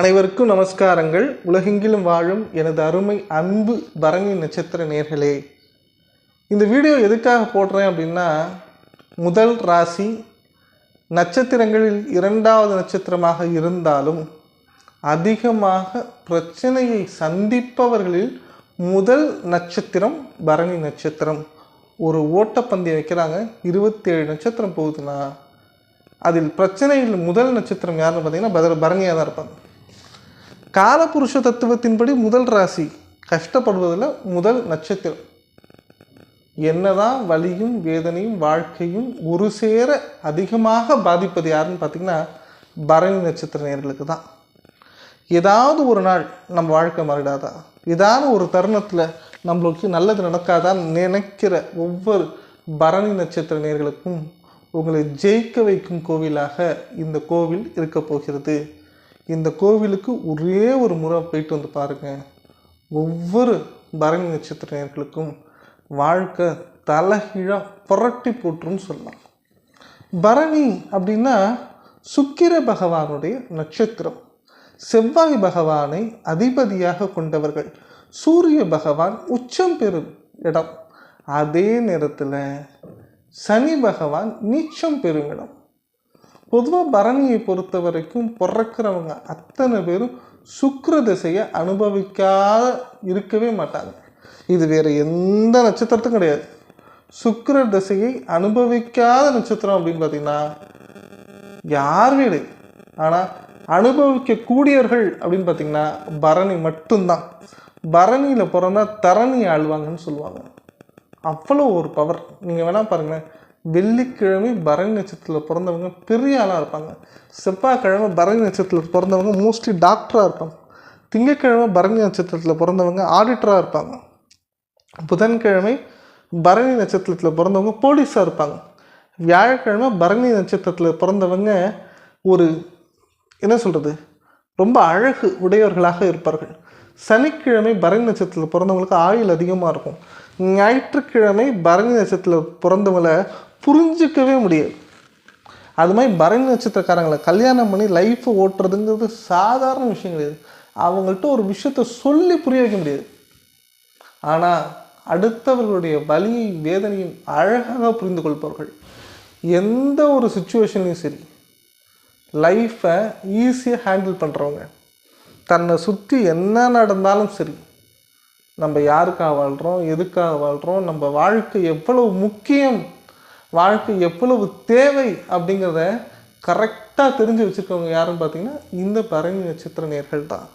அனைவருக்கும் நமஸ்காரங்கள். உலகெங்கிலும் வாழும் எனது அருமை அன்பு பரணி நட்சத்திர நேர்களே. இந்த வீடியோ எதுக்காக போடுறேன் அப்படின்னா முதல் ராசி நட்சத்திரங்களில் இரண்டாவது நட்சத்திரமாக இருந்தாலும் அதிகமாக பிரச்சனையை சந்திப்பவர்களில் முதல் நட்சத்திரம் பரணி நட்சத்திரம். ஒரு ஓட்டப்பந்தயம் வைக்கிறாங்க இருபத்தேழு நட்சத்திரம் போகுதுன்னா அதில் பிரச்சனையில் முதல் நட்சத்திரம் யாருன்னு பார்த்தீங்கன்னா பதர பரணியாக தான் இருப்பாங்க. காலபுருஷ தத்துவத்தின்படி முதல் ராசி கஷ்டப்படுவதில் முதல் நட்சத்திரம். என்னதான் வலியும் வேதனையும் வாழ்க்கையும் ஒரு சேர அதிகமாக பாதிப்பது யாருன்னு பார்த்தீங்கன்னா பரணி நட்சத்திர நேர்களுக்கு தான். ஏதாவது ஒரு நாள் நம்ம வாழ்க்கை மாறிடாதா? ஏதாவது ஒரு தருணத்தில் நம்மளுக்கு நல்லது நடக்காதான்னு நினைக்கிற ஒவ்வொரு பரணி நட்சத்திர நேர்களுக்கும் உங்களை ஜெயிக்க வைக்கும் கோவிலாக இந்த கோவில் இருக்கப் போகிறது. இந்த கோவிலுக்கு ஒரே ஒரு முறை போயிட்டு வந்து பாருங்கள் ஒவ்வொரு பரணி நட்சத்திரர்களுக்கும் வாழ்க்கை தலைகீழாக புரட்டி போட்டுருன்னு சொல்லலாம். பரணி அப்படின்னா சுக்கிர பகவானுடைய நட்சத்திரம். செவ்வாய் பகவானை அதிபதியாக கொண்டவர்கள். சூரிய பகவான் உச்சம் பெறும் இடம். அதே நேரத்தில் சனி பகவான் நீச்சம் பெறும் இடம். பொதுவாக பரணியை பொறுத்த வரைக்கும் பிறக்கிறவங்க அத்தனை பேரும் சுக்கர திசையை அனுபவிக்காத இருக்கவே மாட்டாங்க. இது வேறு எந்த நட்சத்திரத்துக்கும் கிடையாது. சுக்கர திசையை அனுபவிக்காத நட்சத்திரம் அப்படின்னு பார்த்தீங்கன்னா யாருமே வீடு? ஆனால் அனுபவிக்கக்கூடியவர்கள் அப்படின்னு பார்த்தீங்கன்னா பரணி மட்டும்தான். பரணியில் பிறந்தால் தரணி ஆழ்வாங்கன்னு சொல்லுவாங்க. அவ்வளோ ஒரு பவர் நீங்கள் வேணால் பாருங்களேன். வெள்ளிக்கிழமை பரணி நட்சத்திரத்தில் பிறந்தவங்க பெரிய ஆளாக இருப்பாங்க. செவ்வாய்க்கிழமை பரணி நட்சத்திரத்தில் பிறந்தவங்க மோஸ்ட்லி டாக்டராக இருப்பாங்க. திங்கட்கிழமை பரணி நட்சத்திரத்தில் பிறந்தவங்க ஆடிட்டராக இருப்பாங்க. புதன்கிழமை பரணி நட்சத்திரத்தில் பிறந்தவங்க போலீஸாக இருப்பாங்க. வியாழக்கிழமை பரணி நட்சத்திரத்தில் பிறந்தவங்க ஒரு என்ன சொல்கிறது ரொம்ப அழகு உடையவர்களாக இருப்பார்கள். சனிக்கிழமை பரணி நட்சத்திரத்தில் பிறந்தவங்களுக்கு ஆயுள் அதிகமாக இருக்கும். ஞாயிற்றுக்கிழமை பரணி நட்சத்திரத்தில் பிறந்தவங்களை புரிஞ்சிக்கவே முடியாது. அது மாதிரி பரணி நட்சத்திரக்காரங்களை கல்யாணம் பண்ணி லைஃப்பை ஓட்டுறதுங்கிறது சாதாரண விஷயம் கிடையாது. அவங்கள்ட்ட ஒரு விஷயத்த சொல்லி புரிய வைக்க முடியாது. ஆனால் அடுத்தவர்களுடைய வலியை வேதனையும் அழகாக புரிந்து கொள்பவர்கள். எந்த ஒரு சுச்சுவேஷன்லையும் சரி லைஃப்பை ஈஸியாக ஹேண்டில் பண்ணுறவங்க தன்னை சுற்றி என்ன நடந்தாலும் சரி நம்ம யாருக்காக வாழ்கிறோம் எதுக்காக வாழ்கிறோம் நம்ம வாழ்க்கை எவ்வளவு முக்கியம் வாழ்க்கை எவ்வளவு தேவை அப்படிங்கிறத கரெக்டாக தெரிஞ்சு வச்சுருக்கவங்க யாருன்னு பார்த்தீங்கன்னா இந்த பரணி நட்சத்திர நேர்கள் தான்.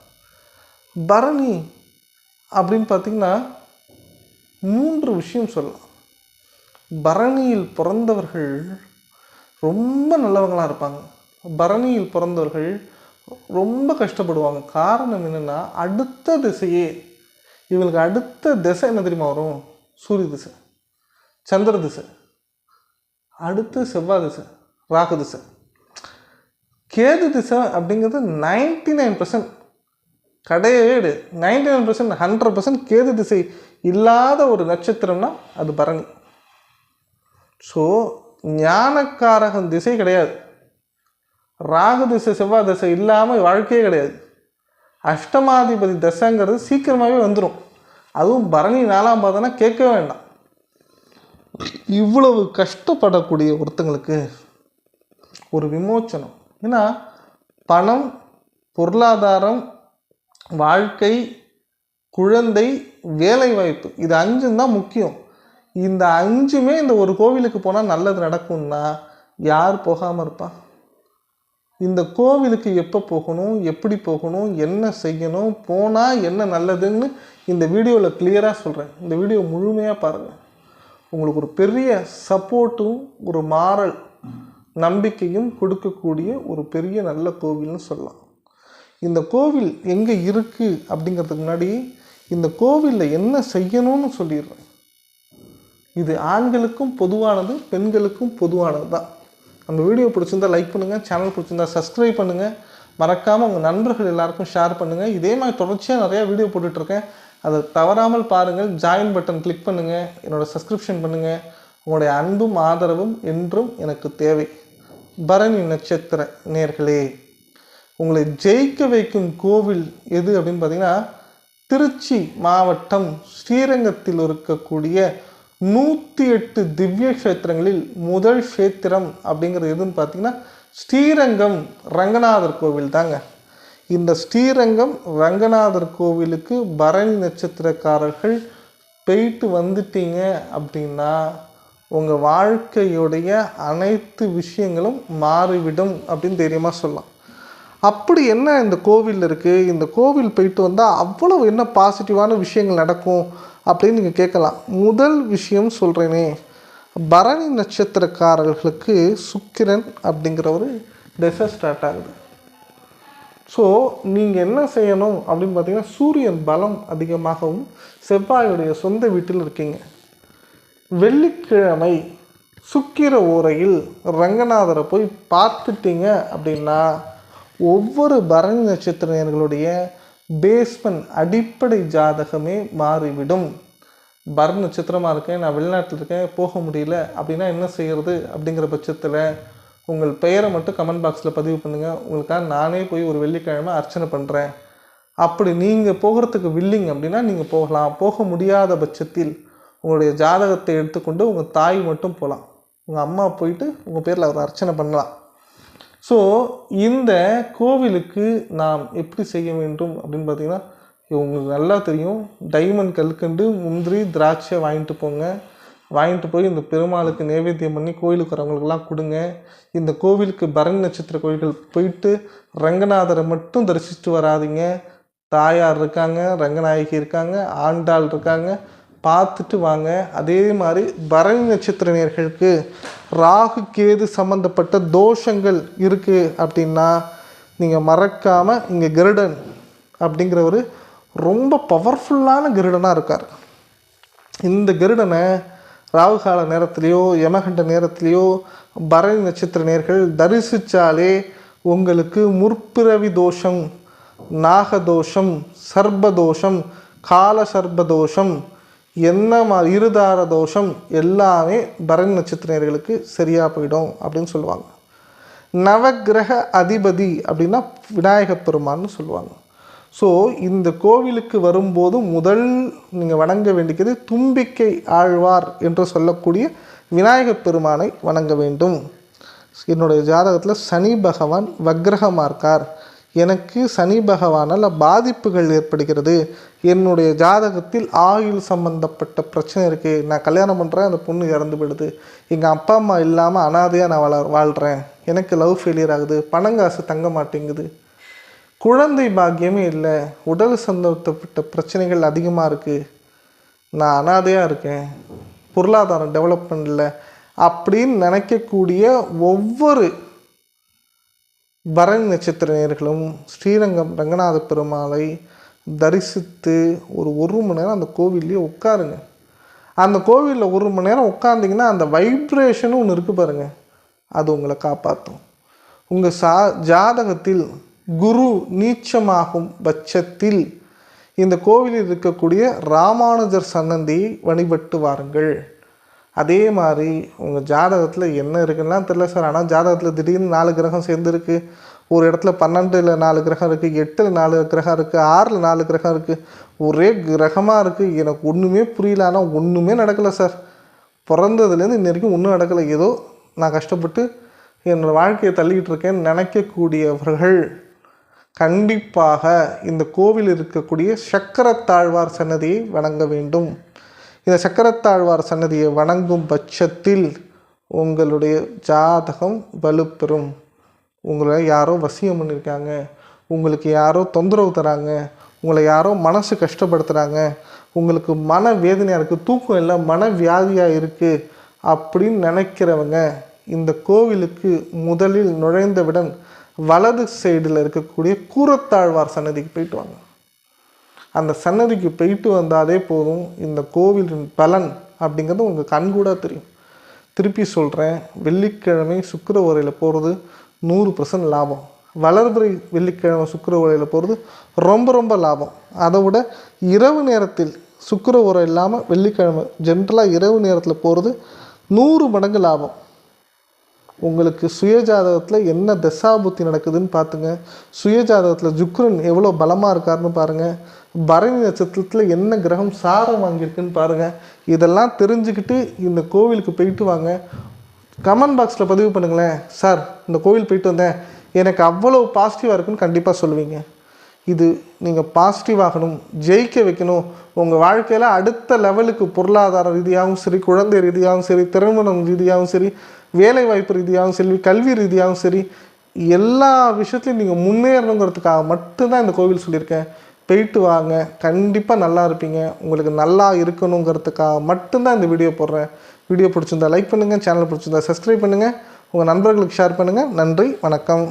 பரணி அப்படின்னு பார்த்தீங்கன்னா மூன்று விஷயம் சொல்லலாம். பரணியில் பிறந்தவர்கள் ரொம்ப நல்லவங்களாக இருப்பாங்க. பரணியில் பிறந்தவர்கள் ரொம்ப கஷ்டப்படுவாங்க. காரணம் என்னென்னா அடுத்த திசையே இவங்களுக்கு அடுத்த திசை என்ன தெரியுமா வரும்? சூரிய திசை சந்திர திசை. அடுத்து செவ்வாய் திசை ராகு திசை. கேது திசை அப்படிங்கிறது நைன்டி நைன் பர்சன்ட் கிடையவே கிடையாது ninety nine percent hundred percent Ketu திசை இல்லாத ஒரு நட்சத்திரம்னா அது பரணி. ஸோ ஞானக்காரகன் திசை கிடையாது. ராகு திசை செவ்வாய் திசை இல்லாமல் வாழ்க்கையே கிடையாது. அஷ்டமாதிபதி தசைங்கிறது சீக்கிரமாகவே வந்துடும் அதுவும் பரணி நாலாம் பார்த்தோன்னா கேட்க வேண்டாம். இவ்வளவு கஷ்டப்படக்கூடிய ஒருத்தங்களுக்கு ஒரு விமோச்சனம் ஏன்னா பணம் பொருளாதாரம் வாழ்க்கை குழந்தை வேலைவாய்ப்பு இது அஞ்சும் தான் முக்கியம். இந்த அஞ்சுமே இந்த ஒரு கோவிலுக்கு போனால் நல்லது நடக்கும்னா யார் போகாமல் இருப்பா? இந்த கோவிலுக்கு எப்போ போகணும் எப்படி போகணும் என்ன செய்யணும் போனால் என்ன நல்லதுன்னு இந்த வீடியோவில் கிளியராக சொல்கிறேன் இந்த வீடியோ முழுமையாக பாருங்கள் உங்களுக்கு ஒரு பெரிய சப்போர்ட்டும் ஒரு மாறல் நம்பிக்கையும் கொடுக்கக்கூடிய ஒரு பெரிய நல்ல கோவில்னு சொல்லலாம். இந்த கோவில் எங்கே இருக்குது அப்படிங்கிறதுக்கு முன்னாடி இந்த கோவிலில் என்ன செய்யணும்னு சொல்லிடுறேன். இது ஆண்களுக்கும் பொதுவானது பெண்களுக்கும் பொதுவானது தான். நம்ம வீடியோ பிடிச்சிருந்தா லைக் பண்ணுங்கள் சேனல் பிடிச்சிருந்தா சப்ஸ்கிரைப் பண்ணுங்கள் மறக்காமல் உங்கள் நண்பர்கள் எல்லாருக்கும் ஷேர் பண்ணுங்கள் இதே மாதிரி தொடர்ச்சியாக நிறையா வீடியோ போட்டுட்ருக்கேன் அதை தவறாமல் பாருங்கள். ஜாயின் பட்டன் கிளிக் பண்ணுங்கள் என்னோடய சப்ஸ்கிரிப்ஷன் பண்ணுங்கள் உங்களுடைய அன்பும் ஆதரவும் என்றும் எனக்கு தேவை. பரணி நட்சத்திர நேர்களே உங்களை ஜெயிக்க வைக்கும் கோவில் எது அப்படின்னு பார்த்தீங்கன்னா திருச்சி மாவட்டம் ஸ்ரீரங்கத்தில் இருக்கக்கூடிய நூற்றி எட்டு திவ்ய கஷேத்திரங்களில் முதல் கஷேத்திரம் அப்படிங்கிறது எதுன்னு பார்த்தீங்கன்னா ஸ்ரீரங்கம் ரங்கநாதர் கோவில் தாங்க. இந்த ஸ்ரீரங்கம் ரங்கநாதர் கோவிலுக்கு பரணி நட்சத்திரக்காரர்கள் போயிட்டு வந்துட்டீங்க அப்படின்னா உங்கள் வாழ்க்கையுடைய அனைத்து விஷயங்களும் மாறிவிடும் அப்படின்னு தைரியமாக சொல்லலாம். அப்படி என்ன இந்த கோவில் இருக்குது இந்த கோவில் போயிட்டு வந்தால் அவ்வளோ என்ன பாசிட்டிவான விஷயங்கள் நடக்கும் அப்படின்னு நீங்கள் கேட்கலாம். முதல் விஷயம் சொல்கிறேனே பரணி நட்சத்திரக்காரர்களுக்கு சுக்கிரன் அப்படிங்கிற ஒரு திசை ஸ்டார்ட் ஆகுது. ஸோ நீங்கள் என்ன செய்யணும் அப்படின்னு பார்த்தீங்கன்னா சூரியன் பலம் அதிகமாகவும் செவ்வாயுடைய சொந்த வீட்டில் இருக்கீங்க. வெள்ளிக்கிழமை சுக்கிர ஓரையில் ரங்கநாதரை போய் பார்த்துட்டீங்க அப்படின்னா ஒவ்வொரு பரணி நட்சத்திரர்களுடைய பேஸ்மெண்ட் அடிப்படை ஜாதகமே மாறிவிடும். பரண் நட்சத்திரமாக இருக்கேன் நான் வெளிநாட்டில் இருக்கேன் போக முடியல அப்படின்னா என்ன செய்கிறது அப்படிங்கிற பட்சத்தில் உங்கள் பெயரை மட்டும் கமெண்ட் பாக்ஸில் பதிவு பண்ணுங்கள் உங்களுக்காக நானே போய் ஒரு வெள்ளிக்கிழமை அர்ச்சனை பண்ணுறேன் அப்படி நீங்கள் போகிறதுக்கு வில்லிங் அப்படின்னா நீங்கள் போகலாம். போக முடியாத பட்சத்தில் உங்களுடைய ஜாதகத்தை எடுத்துக்கொண்டு உங்கள் தாய் மட்டும் போகலாம் உங்கள் அம்மா போயிட்டு உங்கள் பேரில் ஒரு அர்ச்சனை பண்ணலாம். ஸோ இந்த கோவிலுக்கு நாம் எப்படி செய்ய வேண்டும் அப்படின்னு பார்த்தீங்கன்னா உங்களுக்கு நல்லா தெரியும். டைமண்ட் கல்கண்டு முந்திரி திராட்சை வாங்கிட்டு போங்க. வாங்கிட்டு போய் இந்த பெருமாளுக்கு நைவேத்தியம் பண்ணி கோயிலுக்கு வரவங்களுக்கெல்லாம் கொடுங்க. இந்த கோவிலுக்கு பரணி நட்சத்திர கோயில்கள் போயிட்டு ரங்கநாதரை மட்டும் தரிசிச்சுட்டு வராதீங்க. தாயார் இருக்காங்க ரங்கநாயகி இருக்காங்க ஆண்டாள் இருக்காங்க. பார்த்துட்டு வாங்க. அதே மாதிரி பரணி நட்சத்திர நேர்களுக்கு ராகு கேது சம்மந்தப்பட்ட தோஷங்கள் இருக்குது அப்படின்னா நீங்கள் மறக்காமல் இங்கே கருடன் அப்படிங்கிற ஒரு ரொம்ப பவர்ஃபுல்லான கருடனாக இருக்கார். இந்த கருடனை ராகு கால நேரத்திலேயோ யமகண்ட நேரத்திலேயோ பரணி நட்சத்திர நேர்கள் தரிசித்தாலே உங்களுக்கு முற்பிறவி தோஷம் நாகதோஷம் சர்பதோஷம் கால சர்பதோஷம் என்ன மா இருதார தோஷம் எல்லாமே பரணி நட்சத்திரர்களுக்கு சரியாக போயிடும் அப்படின்னு சொல்லுவாங்க. நவக்கிரக அதிபதி அப்படின்னா விநாயகப் பெருமான்னு சொல்லுவாங்க. ஸோ இந்த கோவிலுக்கு வரும்போது முதல் நீங்கள் வணங்க வேண்டியது தும்பிக்கை ஆழ்வார் என்று சொல்லக்கூடிய விநாயகப் பெருமானை வணங்க வேண்டும். என்னுடைய ஜாதகத்தில் சனி பகவான் வக்ரகமாக இருக்கார். எனக்கு சனி பகவானால் பாதிப்புகள் ஏற்படுகிறது. என்னுடைய ஜாதகத்தில் ஆயுள் சம்பந்தப்பட்ட பிரச்சனை இருக்குது நான் கல்யாணம் பண்ணுறேன் அந்த பொண்ணு இறந்து போயிடுது. எங்கள் அப்பா அம்மா இல்லாமல் அனாதையாக நான் வள வாழ்கிறேன் எனக்கு லவ் ஃபெயிலியர் ஆகுது. பணங்காசு தங்க மாட்டேங்குது. குழந்தை பாக்கியமே இல்லை. உடல் சம்பந்தப்பட்ட பிரச்சனைகள் அதிகமாக இருக்குது நான் அனாதையாக இருக்கேன். பொருளாதாரம் டெவலப்மெண்ட் இல்லை அப்படின்னு நினைக்கக்கூடிய ஒவ்வொரு பரணி நட்சத்திர நேர்களும் ஸ்ரீரங்கம் ரங்கநாத பெருமாளை தரிசித்து ஒரு ஒரு மணி நேரம் அந்த கோவில்லையே உட்காருங்க. அந்த கோவிலில் ஒரு மணி நேரம் உட்காந்திங்கன்னா அந்த வைப்ரேஷனும் ஒன்று இருக்குது பாருங்கள் அது உங்களை காப்பாற்றும் உங்கள் சா ஜாதகத்தில் குரு நீச்சமாகும் பட்சத்தில் இந்த கோவிலில் இருக்கக்கூடிய ராமானுஜர் சன்னந்தியை வழிபட்டு வாருங்கள். அதே மாதிரி உங்கள் ஜாதகத்தில் என்ன இருக்குன்னா தெரில சார். ஆனால் ஜாதகத்தில் திடீர்னு நாலு கிரகம் சேர்ந்துருக்கு. ஒரு இடத்துல பன்னெண்டில் நாலு கிரகம் இருக்குது எட்டில் நாலு கிரகம் இருக்குது ஆறில் நாலு கிரகம் இருக்குது ஒரே கிரகமாக இருக்குது எனக்கு ஒன்றுமே புரியல. ஆனால் ஒன்றுமே நடக்கலை சார். பிறந்ததுலேருந்து இன்ன வரைக்கும் ஒன்றும் நடக்கலை. ஏதோ நான் கஷ்டப்பட்டு என்னோடய வாழ்க்கையை தள்ளிக்கிட்டு இருக்கேன்னு நினைக்கக்கூடியவர்கள் கண்டிப்பாக இந்த கோவில் இருக்கக்கூடிய சக்கரத்தாழ்வார் சன்னதியை வணங்க வேண்டும். இந்த சக்கரத்தாழ்வார் சன்னதியை வணங்கும் பட்சத்தில் உங்களுடைய ஜாதகம் வலுப்பெறும். உங்களை யாரோ வசியம் பண்ணியிருக்காங்க. உங்களுக்கு யாரோ தொந்தரவு தராங்க. உங்களை யாரோ மனசு கஷ்டப்படுத்துகிறாங்க உங்களுக்கு மன வேதனையாக இருக்குது தூக்கம் இல்லை மன வியாதியாக இருக்குது அப்படின்னு நினைக்கிறவங்க இந்த கோவிலுக்கு முதலில் நுழைந்தவுடன் வலது சைடில் இருக்கக்கூடிய கூரத்தாழ்வார் சன்னதிக்கு போயிட்டு வாங்க. அந்த சன்னதிக்கு போயிட்டு வந்தாலே போதும் இந்த கோவிலின் பலன் அப்படிங்கிறது உங்கள் கண்கூடாக தெரியும். திருப்பி சொல்கிறேன் வெள்ளிக்கிழமை சுக்கர உரையில் போகிறது நூறு பர்சன்ட் லாபம். வளர்பிறை வெள்ளிக்கிழமை சுக்கர உரையில் போகிறது ரொம்ப ரொம்ப லாபம். அதை விட இரவு நேரத்தில் சுக்கிர உரம் இல்லாமல் வெள்ளிக்கிழமை ஜென்ரலாக இரவு நேரத்தில் போகிறது நூறு மடங்கு லாபம். உங்களுக்கு சுயஜாதகத்தில் என்ன தசாபுத்தி நடக்குதுன்னு பார்த்துங்க. சுயஜாதகத்தில் ஜுக்ரன் எவ்வளோ பலமாக இருக்காருன்னு பாருங்கள் பரணி நட்சத்திரத்தில் என்ன கிரகம் சாரம் வாங்கியிருக்குன்னு பாருங்கள் இதெல்லாம் தெரிஞ்சுக்கிட்டு இந்த கோவிலுக்கு போயிட்டு வாங்க. கமெண்ட் பாக்ஸில் பதிவு பண்ணுங்களேன். சார் இந்த கோவில் போயிட்டு வந்தேன். எனக்கு அவ்வளோ பாசிட்டிவாக இருக்குன்னு கண்டிப்பாக சொல்லுவீங்க. இது நீங்கள் பாசிட்டிவ் ஆகணும் ஜெயிக்க வைக்கணும். உங்கள் வாழ்க்கையில் அடுத்த லெவலுக்கு பொருளாதார ரீதியாகவும் சரி குழந்தை ரீதியாகவும் சரி திருமணம் ரீதியாகவும் சரி வேலை வாய்ப்பு ரீதியாகவும் சரி கல்வி ரீதியாகவும் சரி எல்லா விஷயத்துலையும் நீங்கள் முன்னேறணுங்கிறதுக்காக மட்டும்தான் இந்த கோவில் சொல்லியிருக்கேன். போயிட்டு வாங்க. கண்டிப்பாக நல்லா இருப்பீங்க. உங்களுக்கு நல்லா இருக்கணுங்கிறதுக்காக மட்டும்தான் இந்த வீடியோ போடுறேன். வீடியோ பிடிச்சிருந்தா லைக் பண்ணுங்கள் சேனல் பிடிச்சிருந்தா சப்ஸ்கிரைப் பண்ணுங்கள் உங்கள் நண்பர்களுக்கு ஷேர் பண்ணுங்கள் நன்றி வணக்கம்.